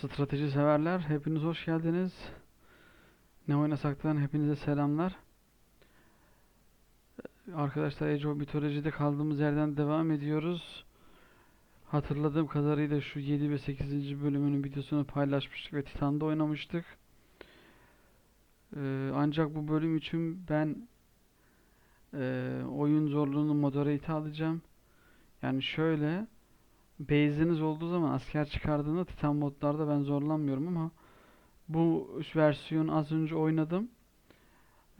Strateji severler, hepiniz hoş geldiniz. Ne oynasaktan hepinize selamlar. Arkadaşlar Age of Mythology'de kaldığımız yerden devam ediyoruz. Hatırladığım kadarıyla şu 7 ve 8. bölümünün videosunu paylaşmıştık ve Titan'da oynamıştık. Ee, ancak bu bölüm için ben e, oyun zorluğunu moderate alacağım. Yani şöyle base'iniz olduğu zaman asker çıkardığında Titan modlarda ben zorlanmıyorum ama bu versiyon az önce oynadım.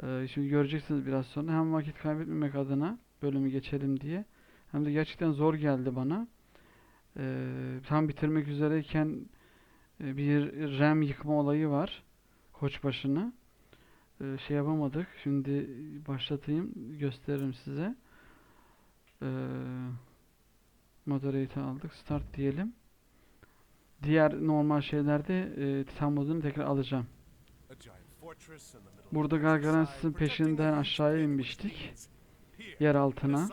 Ee, şimdi göreceksiniz biraz sonra. Hem vakit kaybetmemek adına bölümü geçelim diye. Hem de gerçekten zor geldi bana. Ee, tam bitirmek üzereyken e, bir RAM yıkma olayı var. Koçbaşı'nı. Ee, şey yapamadık. Şimdi başlatayım. Gösteririm size. Ee, Moderate'ı aldık. Start diyelim. Diğer normal şeylerde e, Titan modunu tekrar alacağım. Burada Gargarensis'in peşinden aşağıya inmiştik. Yer altına.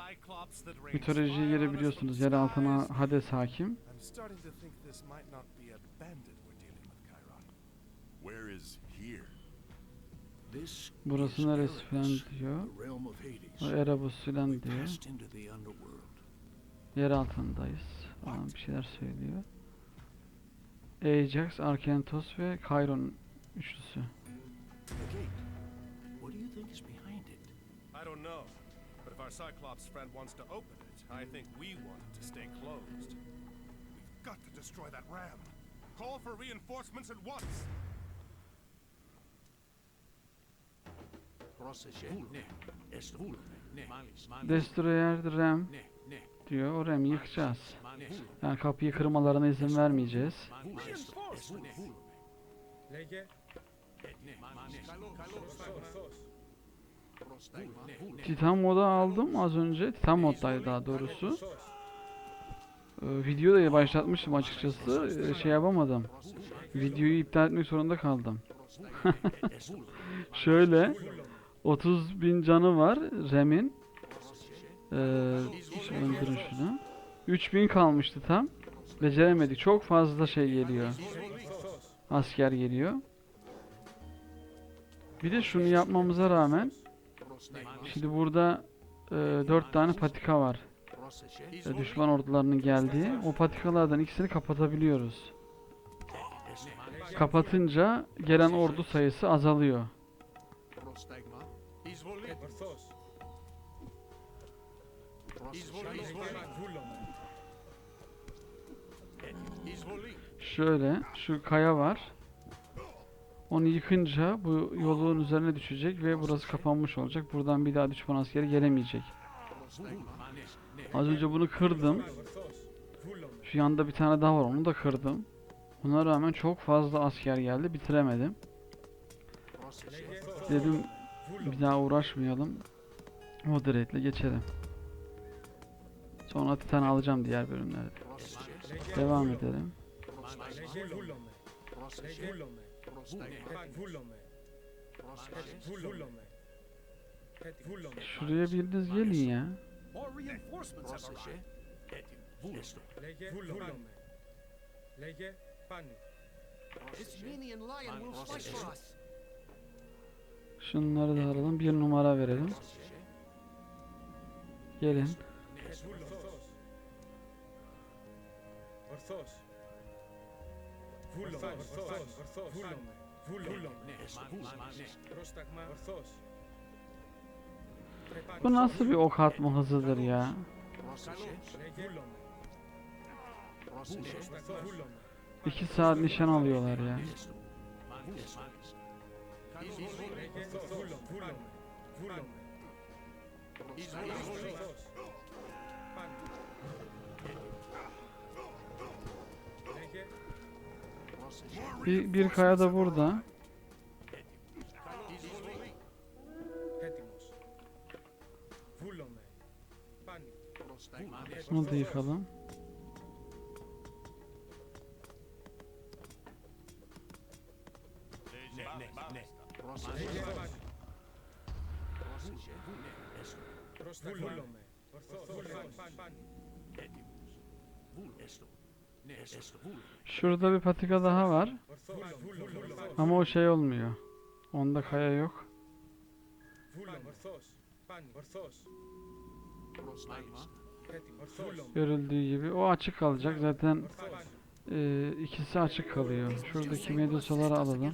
Mitoloji yeri biliyorsunuz. Yer altına Hades hakim. Burası neresi falan diyor. O Erebus falan diyor. passed into the underworld. Yer altındayız. Bana bir şeyler söylüyor. Ajax, Arkentos ve Chiron üçlüsü. I don't Cyclops friend wants to open it, I think we want it to stay closed. We've got to destroy that ram. Call for reinforcements at once. Destroyer the ram diyor. Oraya mı yıkacağız? Yani kapıyı kırmalarına izin vermeyeceğiz. Titan moda aldım az önce. Titan moddaydı daha doğrusu. Ee, videoyu da başlatmıştım açıkçası. Ee, şey yapamadım. Videoyu iptal etmek zorunda kaldım. Şöyle 30 bin canı var Rem'in. Ee, öldürün şunu. 3000 kalmıştı tam. Beceremedik. Çok fazla şey geliyor. Asker geliyor. Bir de şunu yapmamıza rağmen şimdi burada e, 4 tane patika var. E, düşman ordularının geldiği. O patikalardan ikisini kapatabiliyoruz. Kapatınca gelen ordu sayısı azalıyor. Şöyle şu kaya var. Onu yıkınca bu yolun üzerine düşecek ve burası kapanmış olacak. Buradan bir daha düşman askeri gelemeyecek. Az önce bunu kırdım. Şu yanda bir tane daha var onu da kırdım. Buna rağmen çok fazla asker geldi bitiremedim. Dedim bir daha uğraşmayalım. Moderate'le geçelim. Sonra titan alacağım diğer bölümlerde. Devam edelim. Şuraya biriniz gelin ya. Şunları da alalım. Bir numara verelim. Gelin. Ορθός. Ορθός. Βούλομαι. Ορθός. Ορθός. Βούλομαι. Βούλομαι. Ναι. Έστω. Ναι. Πρόσταγμα. Ορθός. Bu nasıl bir ok atma hızıdır ya? Πρόσεχε. Λέγε βούλομαι. Πρόσεχε. Πρόσταγμα. Βούλομαι. 2 saat nişan alıyorlar ya. Bir, bir kaya da burada. Bunu da yıkalım. Şurada bir patika daha var. Ορθός. Βούλον, βούλον, Ama o şey olmuyor. Onda kaya yok. βούλον, ορθός. Πάνι, ορθός. Έτοιμος. Βούλον, Görüldüğü gibi. O açık kalacak. Zaten ορθός. e, ikisi açık kalıyor. Şuradaki medusaları alalım.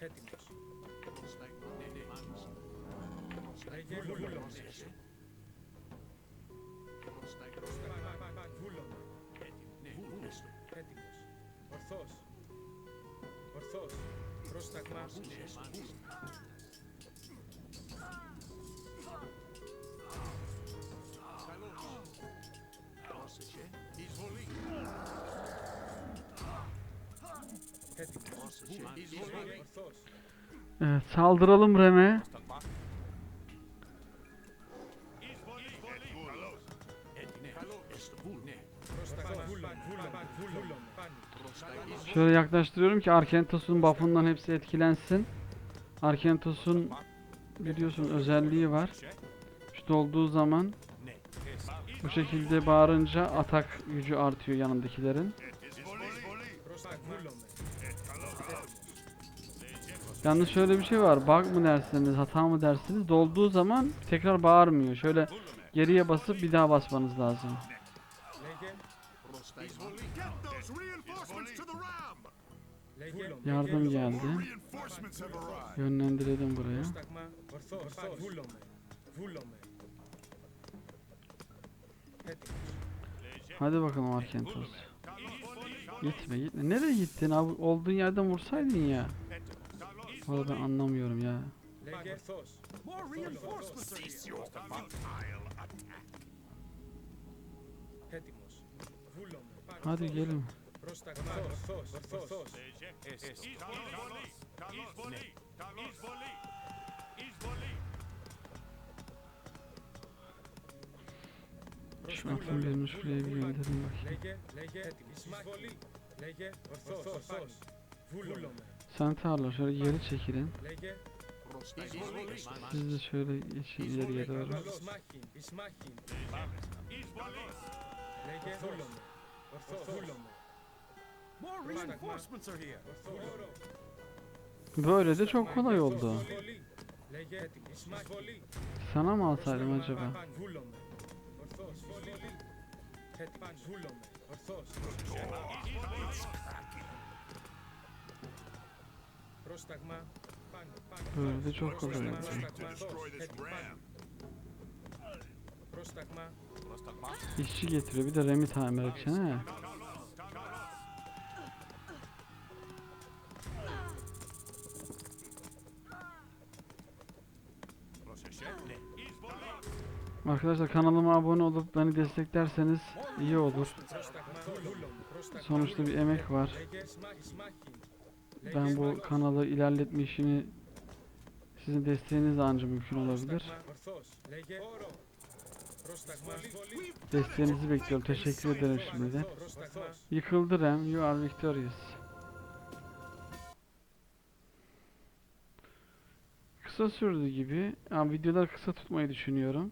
Έτοιμος. Evet, saldıralım Rem'e. Şöyle yaklaştırıyorum ki Arkentas'ın buff'ından hepsi etkilensin. Arkentas'ın biliyorsun özelliği var. Güçlü olduğu zaman bu şekilde bağırınca atak gücü artıyor yanındakilerin. Yalnız şöyle bir şey var. Bug mı dersiniz, hata mı dersiniz? Dolduğu zaman tekrar bağırmıyor. Şöyle geriye basıp bir daha basmanız lazım. Yardım geldi. Yönlendirelim buraya. Hadi bakalım Arkentos. Gitme gitme. Nereye gittin abi? Olduğun yerden vursaydın ya. Valla ben anlamıyorum ya. Hadi gelin. Şu aklım birini şuraya bir gönderin bakayım. Sen tarla şöyle geri çekilin. Siz de şöyle geçin ileriye doğru. Ισμάχιν. Ισμάχιν. Λέγε. Βούλομαι. Ορθός. Βούλομαι. More reinforcements are here. Ορθός. Böyle de çok kolay oldu. Εισβολή. Λέγε. Έτοιμος. Εισβολή. Sana mı alsaydım acaba? Παν, Βούλομαι. Ορθός. Εισβολή. Έτοιμος. Βούλομαι. Ορθός. Πρόσταγμα. Πάνω. Πάνω. Böyle de çok kolay oldu. To destroy this ram. Πρόσταγμα. İşçi getiriyor bir de remi tamir edeceksin he. Arkadaşlar kanalıma abone olup beni desteklerseniz iyi olur. Sonuçta bir emek var. Ben bu kanalı ilerletme işini sizin desteğiniz anca mümkün olabilir. Desteğinizi bekliyorum. Teşekkür ederim şimdiden. Yıkıldı Rem. You are victorious. Kısa sürdü gibi. Ha, videolar kısa tutmayı düşünüyorum.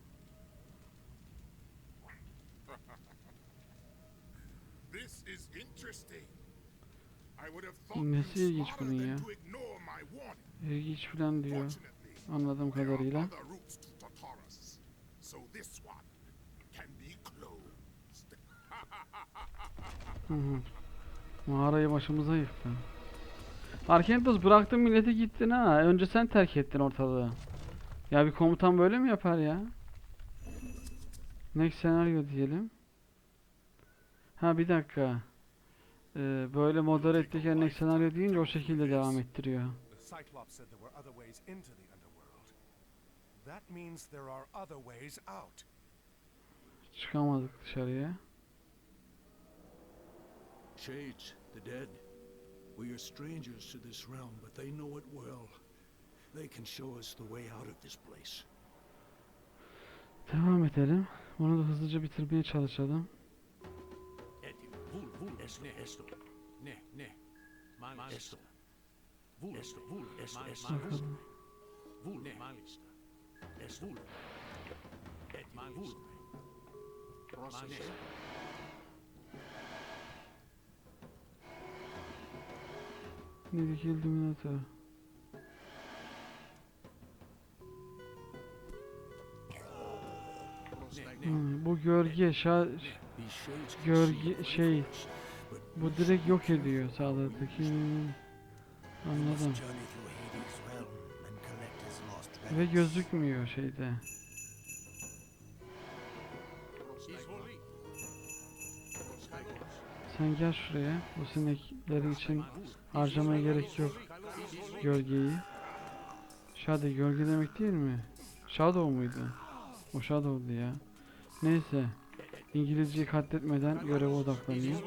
Nesi ilginç bunun ya? İlginç falan diyor. Anladığım kadarıyla. Hı hı. Mağarayı başımıza yıktı. Arkentos bıraktın milleti gittin ha. Önce sen terk ettin ortalığı. Ya bir komutan böyle mi yapar ya? Next senaryo diyelim. Ha bir dakika. Ee, böyle modere ettikken next senaryo deyince o şekilde devam ettiriyor. Cyclops said there were other ways into the underworld. That means there are other ways out. Çıkamadık dışarıya. Shades, the dead. We are strangers to this realm, but they know it well. They can show us the way out of this place. Devam edelim. Bunu da hızlıca bitirmeye çalışalım. Vul, vul, esto, esto. Ne, ne. Man, esto. Vul, esto, vul, esto, esto. Vul, ne. Malista. Es vulme. Et man vulme. Manes. Nedik Illuminator. Hmm, bu gölge şa Gölge- şey, bu direkt yok ediyor sağdaki. Anladım. Ve gözükmüyor şeyde. Sen gel şuraya. Bu sinekleri için harcamaya gerek yok. Gölgeyi. Shadow gölge demek değil mi? Shadow muydu? O Shadow'du ya. Neyse. İngilizceyi katletmeden göreve odaklanayım.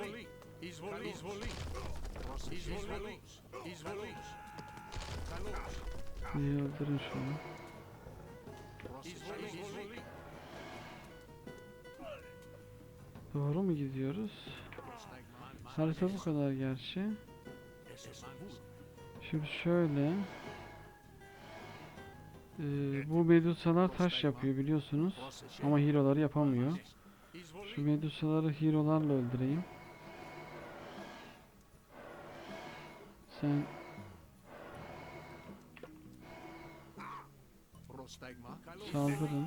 İyi öldürün şunu. Doğru mu gidiyoruz? Harita bu kadar gerçi. Şimdi şöyle. Ee, bu medusalar taş yapıyor biliyorsunuz. Ama hero'ları yapamıyor. Şu medusaları hero'larla öldüreyim. Sen saldırın.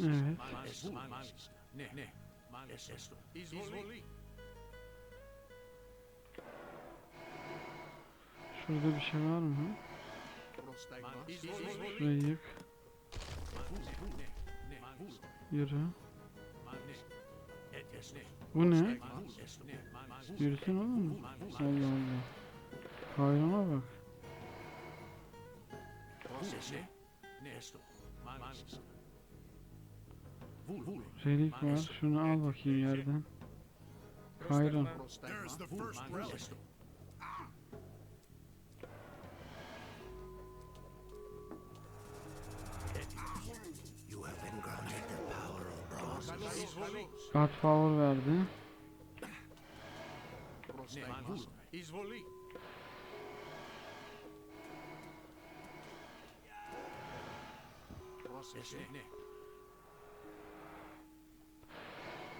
Evet. Şurada bir şey var mı? Şurayı yık. Yürü. Bu ne? Yürüsün oğlum. Allah Allah. Hayrana bak. Relik var. Şunu al bakayım yerden. Kayran. God power verdi.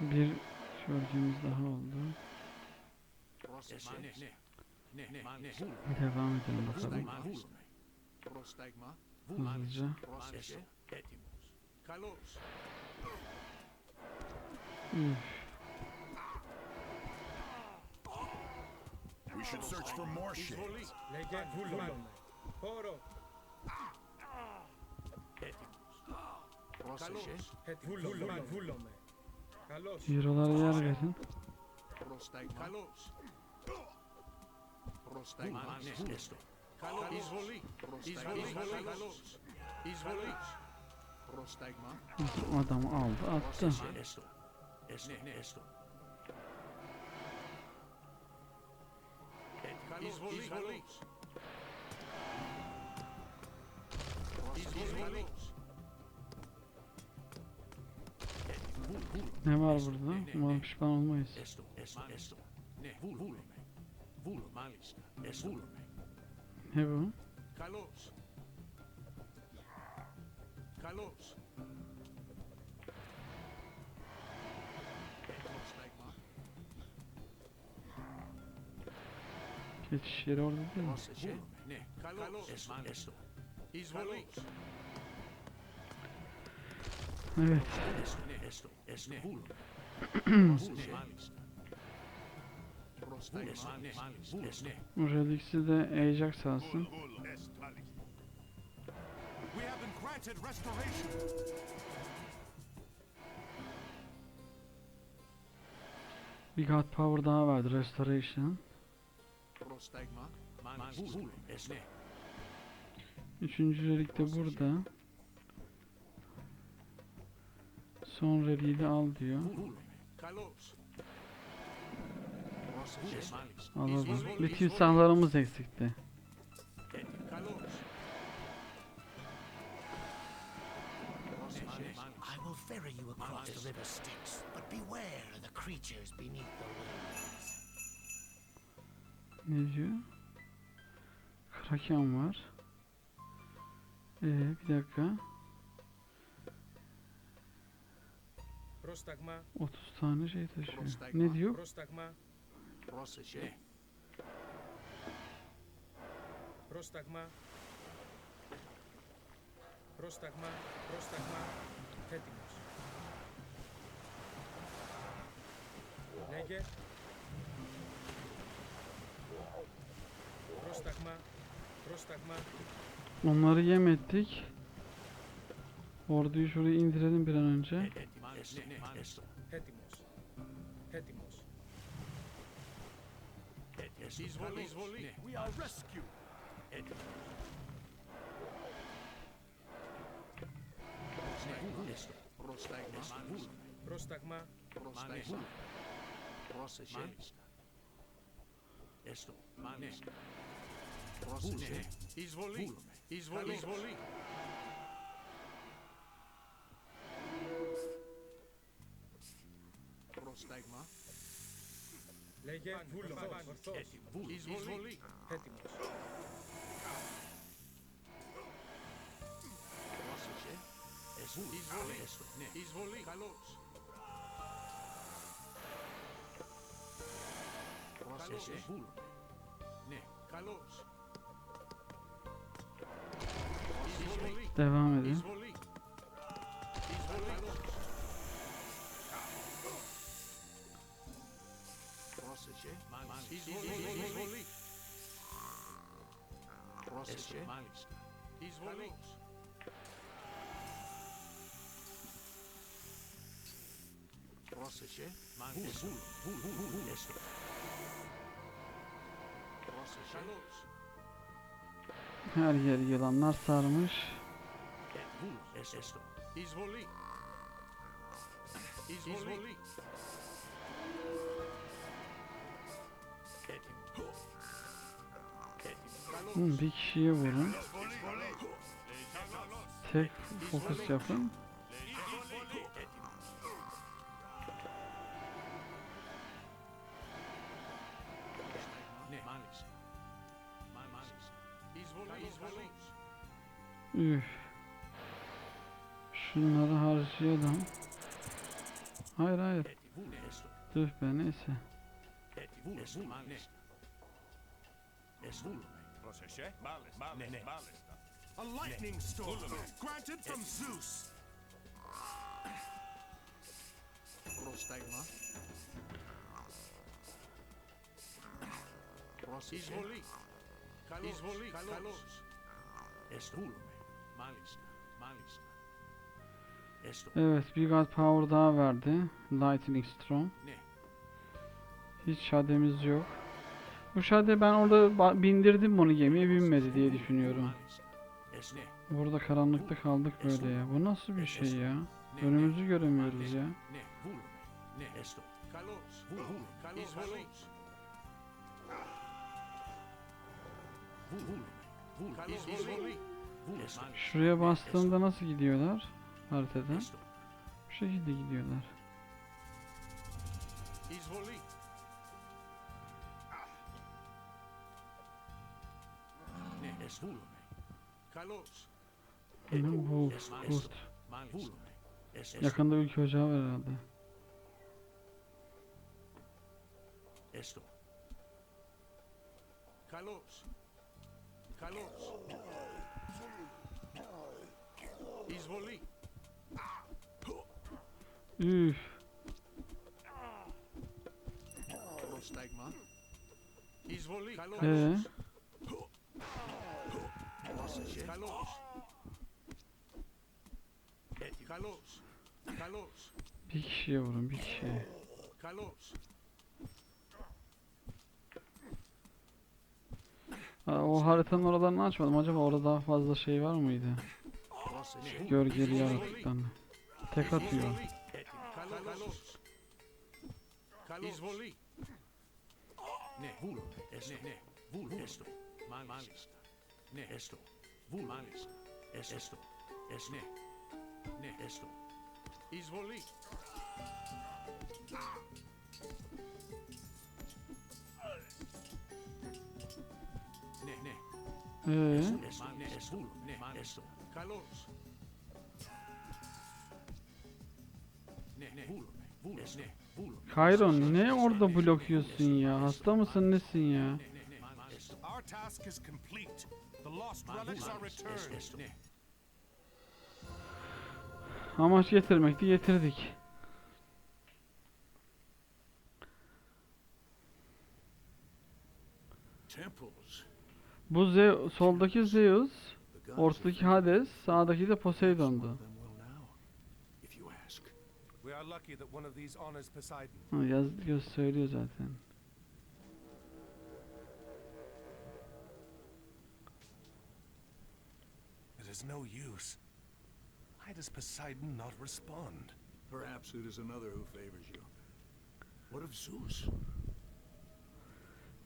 Bir şörcümüz daha oldu. Devam edelim bakalım. Hızlıca. We should search for more shit. Eurolara yer verin. Adamı aldı attı. Izvolik. Izvolik. Ne var burada? Umarım pişman olmayız. Ne bu? Kalos. Kalos. Geçiş yeri orada değil mi? Evet. Red X'i de Ajax alsın. Bir God Power daha vardı. Restoration. Üçüncü relik de burada. Son reliği de al diyor. Alalım. Bir timsahlarımız eksikti. Kalos. I will ferry you across the river Styx, but beware of the creatures beneath the waves. Ne diyor? Kraken var. Ee, bir dakika. Πρόσταγμα, 30 tane şey taşıyor. Ne diyor? πρόσταγμα, Prosege. πρόσταγμα. Πρόσταγμα, πρόσταγμα. Έτοιμος. Λέγε. Πρόσταγμα, πρόσταγμα. Onları yem ettik. Orduyu şuraya indirelim bir an önce. Έστω, ναι, έστω. Έτοιμος. Έτοιμος. Έτοιμος. Εισβολή, εισβολή. Ναι. We are rescue. Έτοιμος. Ναι, ναι έστω. Ναι, Προσταγμά. Προσταγμά. Προσταγμά. Πρόσεχε. Έστω. Μάλιστα. Πρόσεχε. Εισβολή. Εισβολή. Εισβολή. Prostegma. λέγε. Ορθός, ορθός. Έτοιμο. Εισβολή. Έτοιμος. Prosege. Εισβολή. Εστω. Ναι. Εισβολή. Kalos. Καλώς. Prosege. Ναι. Kalos. Εισβολή. Devam edin. Jeszcze? Proszę Her yer yılanlar sarmış. Izvoli. Izvoli. Izvoli. Hı, bir kişiye vurun. Tek fokus yapın. Üf. Şunları harcayalım. Hayır hayır. Dur be neyse cose c'è? Malles, Nene. Malles. A lightning Nene. storm granted from Zeus. Prostagma. Izvoli. Kalos, Izvoli, kalos. kalos. Estulme. Malisna, Malisna. Evet, bir God Power daha verdi. Lightning Storm. Hiç şademiz yok. Müşahede ben orada bindirdim onu gemiye binmedi diye düşünüyorum. Burada karanlıkta kaldık böyle ya. Bu nasıl bir şey ya? Önümüzü göremiyoruz ya. Şuraya bastığımda nasıl gidiyorlar haritada? Bu şekilde gidiyorlar. Εισβολή. Ναι. Έστω. Βούλουμε. Καλώς. Hı, Bu Έστω. kurt. Μάλιστα. Βούλουμε. Έστω. Yakında ülke ocağı var herhalde. Έστω. Καλώς. Καλώς. Εισβολή. Üf. Prostegma. Εισβολή. Καλώς. Ee, Eh, bir kişiye vurun bir kişiye. Aa, o haritanın oralarını açmadım. Acaba orada daha fazla şey var mıydı? Şu eh. gölgeli yaratıktan. Tek atıyor. Izvoli. Eh, ne, vul, esto, ne, vul, esto, mal, mal, ne, esto. Βούλο. Μάλιστα. Έστω. Έστω. Έστω. Ναι. Ναι, έστω. Εισβολή. Ναι, ναι. Ee, Έστω. Ναι, έστω. Βούλο. Ναι, έστω. Καλώς. Ναι, ναι. Βούλο. Βούλο. Ναι, βούλο. Kayron ne orada blok yiyorsun ya? Hasta mısın nesin ya? Our task is complete. Amaç getirmekti getirdik. Bu Ze soldaki Zeus, ortadaki Hades, sağdaki de Poseidon'du. Ha, yaz, yaz söylüyor zaten. İs no use. Why does Poseidon not respond? Perhaps it is another who favors you. What of Zeus?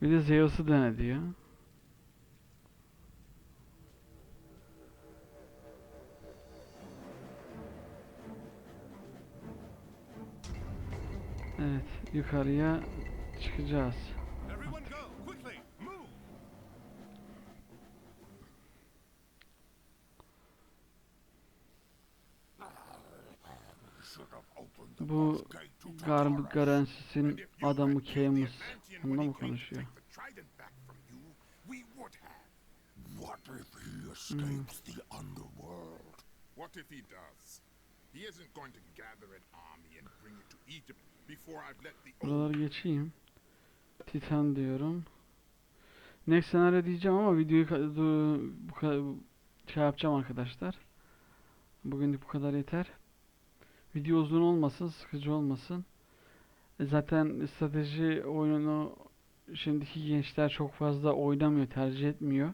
Bir de Zeus'u denedi ya. Evet, yukarıya çıkacağız. Everyone go, quickly, move! Should have opened the Bu boss gate to Garb Tartarus. Garansis'in And if you adamı had killed the Camus. Atlantean Onunla when mı he came to konuşuyor? take the trident back from you, we would have. What if he escapes the underworld? What if he does? He isn't going to gather an army and bring it to Egypt before I've let the Buraları geçeyim. Titan diyorum. Next senaryo diyeceğim ama videoyu bu kadar şey yapacağım arkadaşlar. Bugünlük bu kadar yeter. Video uzun olmasın, sıkıcı olmasın. Zaten strateji oyununu şimdiki gençler çok fazla oynamıyor, tercih etmiyor.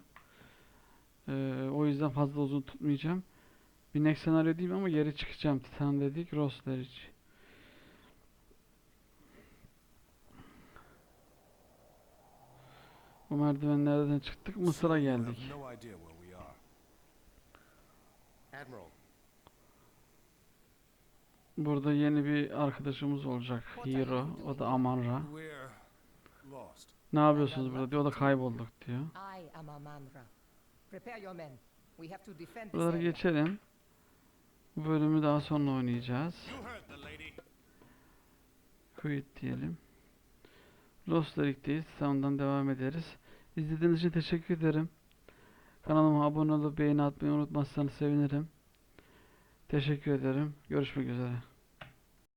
Ee, o yüzden fazla uzun tutmayacağım. Bir next senaryo diyeyim ama geri çıkacağım. Titan dedik, Roslerich. Bu merdivenlerden çıktık, Mısır'a geldik. Admiral, Burada yeni bir arkadaşımız olacak. Hero. O da Amanra. Ne yapıyorsunuz burada diyor. O da kaybolduk diyor. Buraları geçelim. Bu bölümü daha sonra oynayacağız. Quit diyelim. Lost Like'deyiz. Sondan devam ederiz. İzlediğiniz için teşekkür ederim. Kanalıma abone olup beğeni atmayı unutmazsanız sevinirim. Teşekkür ederim. Görüşmek üzere.